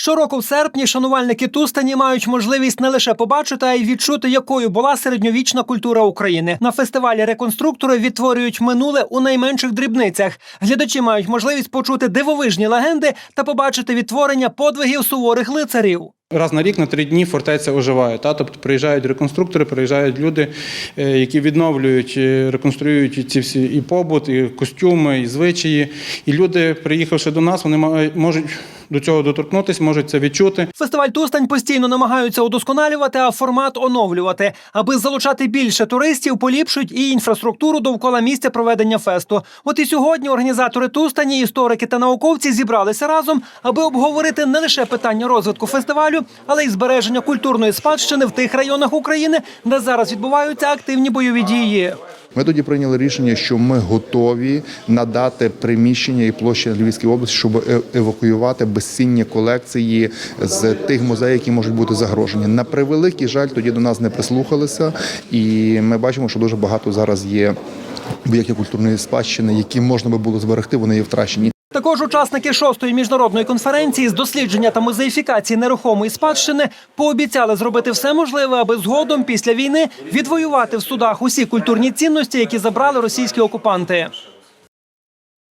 Щороку в серпні шанувальники Тустані мають можливість не лише побачити, а й відчути, якою була середньовічна культура України. На фестивалі реконструктори відтворюють минуле у найменших дрібницях. Глядачі мають можливість почути дивовижні легенди та побачити відтворення подвигів суворих лицарів. Раз на рік на три дні фортеця оживає. Та? Тобто приїжджають реконструктори, приїжджають люди, е, які відновлюють, е, реконструюють ці всі і побут, і костюми, і звичаї. І люди, приїхавши до нас, вони можуть до цього доторкнутися, можуть це відчути. Фестиваль Тустань постійно намагаються удосконалювати, а формат оновлювати. Аби залучати більше туристів, поліпшують і інфраструктуру довкола місця проведення фесту. От і сьогодні організатори Тустані, історики та науковці зібралися разом, аби обговорити не лише питання розвитку фестивалю, але й збереження культурної спадщини в тих районах України, де зараз відбуваються активні бойові дії. Ми тоді прийняли рішення, що ми готові надати приміщення і площі Львівській області, щоб е- евакуювати безцінні колекції з тих музеїв, які можуть бути загрожені. На превеликий жаль, тоді до нас не прислухалися, і ми бачимо, що дуже багато зараз є об'єктів культурної спадщини, які можна би було зберегти, вони є втрачені. Також учасники шостої міжнародної конференції з дослідження та музеїфікації нерухомої спадщини пообіцяли зробити все можливе, аби згодом після війни відвоювати в судах усі культурні цінності, які забрали російські окупанти.